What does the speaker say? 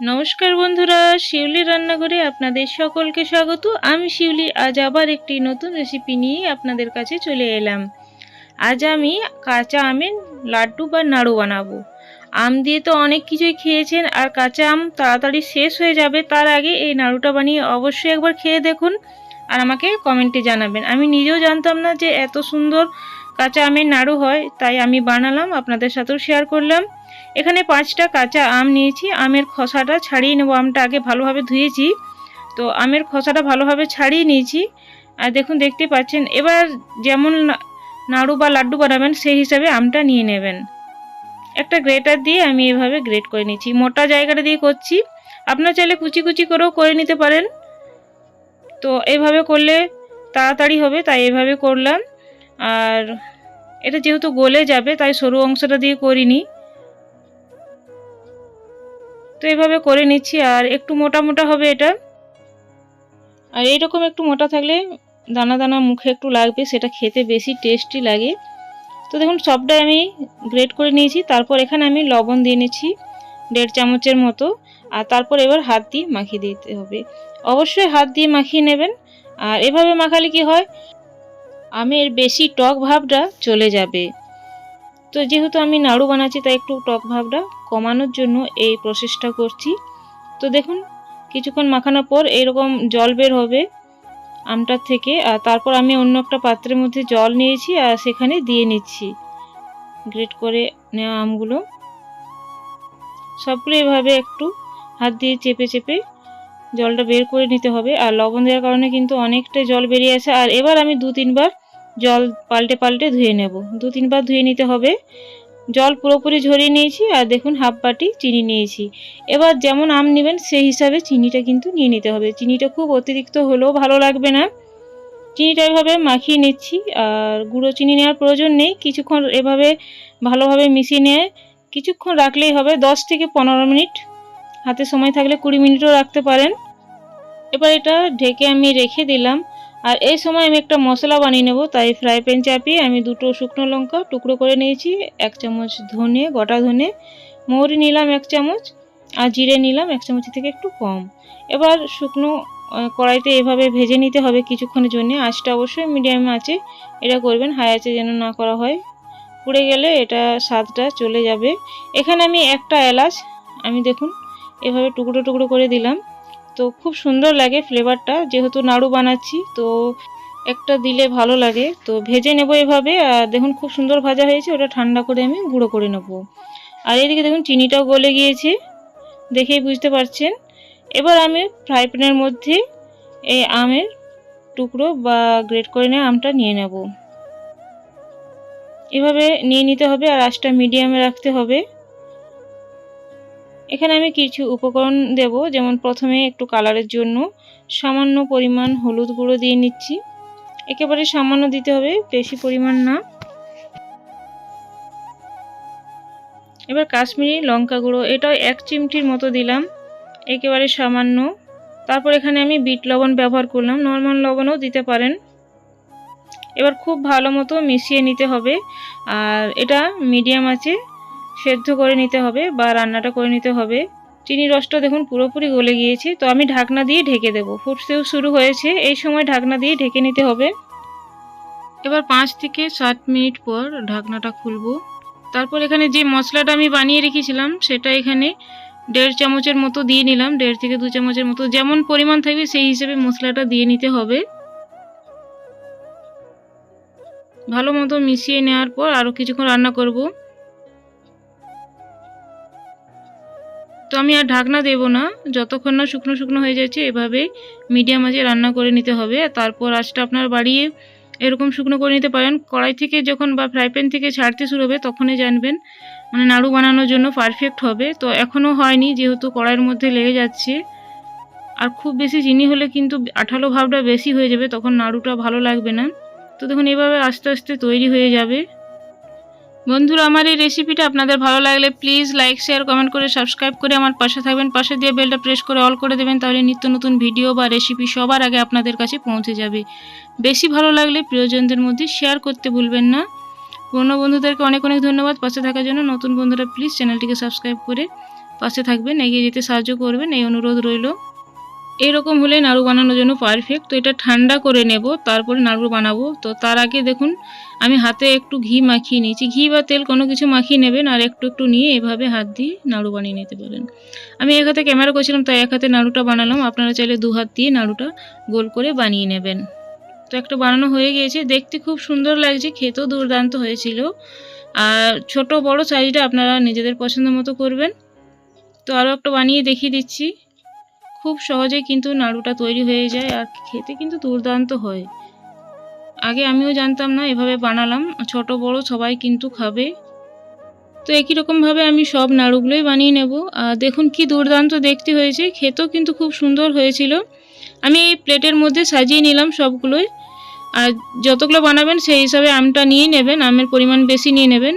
নমস্কার বন্ধুরা, শিউলি রান্নাঘরে আপনাদের সকলকে স্বাগত। আমি শিউলি, আজ আবার একটি নতুন রেসিপি নিয়ে আপনাদের কাছে চলে এলাম। আজ আমি কাঁচা আমের লাড্ডু বা নাড়ু বানাবো। আম দিয়ে তো অনেক কিছুই খেয়েছেন, আর কাঁচা আম তাড়াতাড়ি শেষ হয়ে যাবে, তার আগে এই নাড়ুটা বানিয়ে অবশ্যই একবার খেয়ে দেখুন আর আমাকে কমেন্টে জানাবেন। আমি নিজেও জানতাম না যে এত সুন্দর কাঁচা আমের নাড়ু হয়, তাই আমি বানালাম, আপনাদের সাথেও শেয়ার করলাম। এখানে পাঁচটা কাঁচা আম নিয়েছি, আমের খোসাটা ছাড়িয়ে নেব। আমটা আগে ভালোভাবে ধুয়েছি। তো আমের খোসাটা ভালোভাবে ছাড়িয়ে নিয়েছি। আর দেখুন, দেখতে পাচ্ছেন, এবার যেমন নাড়ু বা লাড্ডু বানাবেন, সেই হিসাবে আমটা নিয়ে নেবেন। একটা গ্রেটার দিয়ে আমি এভাবে গ্রেট করে নিচ্ছি মোটা জায়গাটা দিয়ে করছি। আপনার চাইলে কুচি কুচি করেও করে নিতে পারেন। তো এভাবে করলে তাড়াতাড়ি হবে, তাই এভাবে করলাম। আর এটা যেহেতু গলে যাবে, তাই সরু অংশটা দিয়ে করিনি। তো এইভাবে করে নিচ্ছি, আর একটু মোটা মোটা হবে এটা। আর এইরকম একটু মোটা থাকলে দানা দানা মুখে একটু লাগবে, সেটা খেতে বেশি টেস্টি লাগে। তো দেখুন সবটাই আমি গ্রেট করে নিয়েছি। তারপর এখানে আমি লবণ দিয়ে নিচ্ছি, দেড় চামচের মতো। আর তারপর এবার হাত দিয়ে মাখিয়ে দিতে হবে। অবশ্যই হাত দিয়ে মাখিয়ে নেবেন। আর এভাবে মাখালে কি হয় আমের বেশি টক ভাবটা চলে যাবে। তো যেহেতু আমি নাড়ু বানাচ্ছি, তাই একটু টক ভাবটা কমানোর জন্য এই প্রসেসটা করছি। তো দেখুন, কিছুক্ষণ মাখানোর পর এরকম জল বের হবে আমটার থেকে, আর তারপর আমি অন্য একটা পাত্রের মধ্যে জল নিয়েছি আর সেখানে দিয়ে নিচ্ছি। গ্রেট করে নেওয়া আমগুলো। সবগুলো এভাবে একটু হাত দিয়ে চেপে চেপে জলটা বের করে নিতে হবে, আর লবণ দেওয়ার কারণে কিন্তু অনেকটা জল বেরিয়ে আসে। আর এবার আমি দু তিনবার জল পাল্টে পাল্টে ধুয়ে নেব। দু তিনবার ধুয়ে নিতে হবে। জল পুরোপুরি ঝরিয়ে নিয়েছি আর দেখুন হাফ বাটি চিনি নিয়েছি। এবার যেমন আম নেবেন, সেই হিসাবে চিনিটা কিন্তু নিয়ে নিতে হবে। চিনিটা খুব অতিরিক্ত হলেও ভালো লাগবে না। চিনিটা এভাবে মাখিয়ে নিচ্ছি আর গুঁড়ো চিনি নেওয়ার প্রয়োজন নেই। কিছুক্ষণ এভাবে ভালোভাবে মিশিয়ে নিয়ে কিছুক্ষণ রাখলেই হবে। দশ থেকে পনেরো মিনিট। হাতে সময় থাকলে কুড়ি মিনিটও রাখতে পারেন। এবার এটা ঢেকে আমি রেখে দিলাম। আর এই সময় আমি একটা মশলা বানিয়ে নেব, তাই ফ্রাই প্যান চাপিয়ে আমি দুটো শুকনো লঙ্কা টুকরো করে নিয়েছি, এক চামচ ধনে, গোটা ধনে, মৌরি নিলাম এক চামচ আর জিরে নিলাম এক চামচ থেকে একটু কম। এবার শুকনো কড়াইতে এভাবে ভেজে নিতে হবে কিছুক্ষণের জন্য, আঁচটা অবশ্যই মিডিয়াম আছে, এটা করবেন হাই আছে যেন না করা হয়। পুড়ে গেলে এটা স্বাদটা চলে যাবে। এখানে আমি একটা এলাচ, আমি দেখুন, এভাবে টুকরো টুকরো করে দিলাম। তো খুব সুন্দর লাগে ফ্লেভারটা যেহেতু নাড়ু বানাচ্ছি, তো একটা দিলে ভালো লাগে। তো ভেজে নেব এভাবে, আর দেখুন খুব সুন্দর ভাজা হয়েছে, ওটা ঠান্ডা করে আমি গুঁড়ো করে নেব। আর এদিকে দেখুন চিনিটাও গলে গিয়েছে, দেখেই বুঝতে পারছেন। এবার আমি ফ্রাই প্যানের মধ্যে এই আমের টুকরো বা গ্রেট করে নেওয়া আমটা নিয়ে নেব। এভাবে নিয়ে নিতে হবে, আর আঁচটা মিডিয়ামে রাখতে হবে। এখানে আমি কিছু উপকরণ দেব, যেমন প্রথমে একটু কালারের জন্য সামান্য পরিমাণ হলুদ গুঁড়ো দিয়ে নিচ্ছি। একেবারে সামান্য দিতে হবে, বেশি পরিমাণ না। এবার কাশ্মীরি লঙ্কা গুঁড়ো, এটাও এক চিমটির মতো দিলাম, একেবারে সামান্য। তারপর এখানে আমি বিট লবণ ব্যবহার করলাম, নর্মাল লবণও দিতে পারেন। এবার খুব ভালো মতো মিশিয়ে নিতে হবে, আর এটা মিডিয়াম আছে সেদ্ধ করে নিতে হবে বা রান্নাটা করে নিতে হবে। চিনি রসটা দেখুন পুরোপুরি গলে গিয়েছে, তো আমি ঢাকনা দিয়ে ঢেকে দেবো। ফুটতেও শুরু হয়েছে, এই সময় ঢাকনা দিয়ে ঢেকে নিতে হবে। এবার পাঁচ থেকে সাত মিনিট পর ঢাকনাটা খুলবো। তারপর এখানে যে মশলাটা আমি বানিয়ে রেখেছিলাম, সেটা এখানে দেড় চামচের মতো দিয়ে নিলাম, দেড় থেকে দু চামচের মতো। যেমন পরিমাণ থাকবে, সেই হিসেবে মশলাটা দিয়ে নিতে হবে। ভালো মতো মিশিয়ে নেওয়ার পর আরও কিছুক্ষণ রান্না করব। তো আমি আর ঢাকনা দেব না। যতক্ষণ না শুকনো শুকনো হয়ে যাচ্ছে এভাবে মিডিয়াম আঁচে রান্না করে নিতে হবে। তারপর আঁচটা আপনার বাড়িয়ে এরকম শুকনো করে নিতে পারেন। কড়াই থেকে যখন বা ফ্রাই প্যান থেকে ছাড়তে শুরু হবে, তখনই জানবেন। মানে নাড়ু বানানোর জন্য পারফেক্ট হবে। তো এখনও হয়নি, যেহেতু কড়াইয়ের মধ্যে লেগে যাচ্ছে। আর খুব বেশি চিনি হলে কিন্তু আঠালো ভাবটা বেশি হয়ে যাবে, তখন নাড়ুটা ভালো লাগবে না। তো দেখুন, এভাবে আস্তে আস্তে তৈরি হয়ে যাবে। বন্ধুরা, আমার এই রেসিপিটা আপনাদের ভালো লাগলে প্লিজ লাইক শেয়ার কমেন্ট করে সাবস্ক্রাইব করে আমার পাশে থাকবেন। পাশে দিয়ে বেলটা প্রেস করে অল করে দেবেন, তাহলে নিত্য নতুন ভিডিও বা রেসিপি সবার আগে আপনাদের কাছে পৌঁছে যাবে। বেশি ভালো লাগলে প্রিয়জনদের মধ্যে শেয়ার করতে ভুলবেন না। পুরনো বন্ধুদেরকে অনেক অনেক ধন্যবাদ। পাশে থাকার জন্য নতুন বন্ধুরা প্লিজ চ্যানেলটিকে সাবস্ক্রাইব করে পাশে থাকবেন, এগিয়ে যেতে সাহায্য করবেন। এই অনুরোধ রইল। এরকম হলে নাড়ু বানানোর জন্য পারফেক্ট তো এটা ঠান্ডা করে নেব, তারপরে নাড়ু বানাবো। তো তার আগে দেখুন, আমি হাতে একটু ঘি মাখিয়ে নিয়েছি। ঘি বা তেল কোনো কিছু মাখিয়ে নেবেন আর একটু একটু নিয়ে এভাবে হাত দিয়ে নাড়ু বানিয়ে নিতে পারেন। আমি এক হাতে ক্যামেরা করছিলাম, তাই এক হাতে নাড়ুটা বানালাম। আপনারা চাইলে দু হাত দিয়ে নাড়ুটা গোল করে বানিয়ে নেবেন। তো একটা বানানো হয়ে গিয়েছে। দেখতে খুব সুন্দর লাগছে, খেতেও দুর্দান্ত হয়েছিল। আর ছোট বড় সাইজটা আপনারা নিজেদের পছন্দ মতো করবেন। তো আরও একটা বানিয়ে দেখিয়ে দিচ্ছি। খুব সহজে কিন্তু নাড়ুটা তৈরি হয়ে যায় আর খেতে কিন্তু দুর্দান্ত হয়। আগে আমিও জানতাম না, এভাবে বানালাম। ছোট, বড় সবাই কিন্তু খাবে। তো একই রকমভাবে আমি সব নাড়ুগুলোই বানিয়ে নেব। আর দেখুন কি দুর্দান্ত দেখতে হয়েছে। খেতেও কিন্তু খুব সুন্দর হয়েছিল। আমি এই প্লেটের মধ্যে সাজিয়ে নিলাম সবগুলোই। আর যতগুলো বানাবেন সেই হিসাবে আমটা নিয়ে নেবেন। আমের পরিমাণ বেশি নিয়ে নেবেন।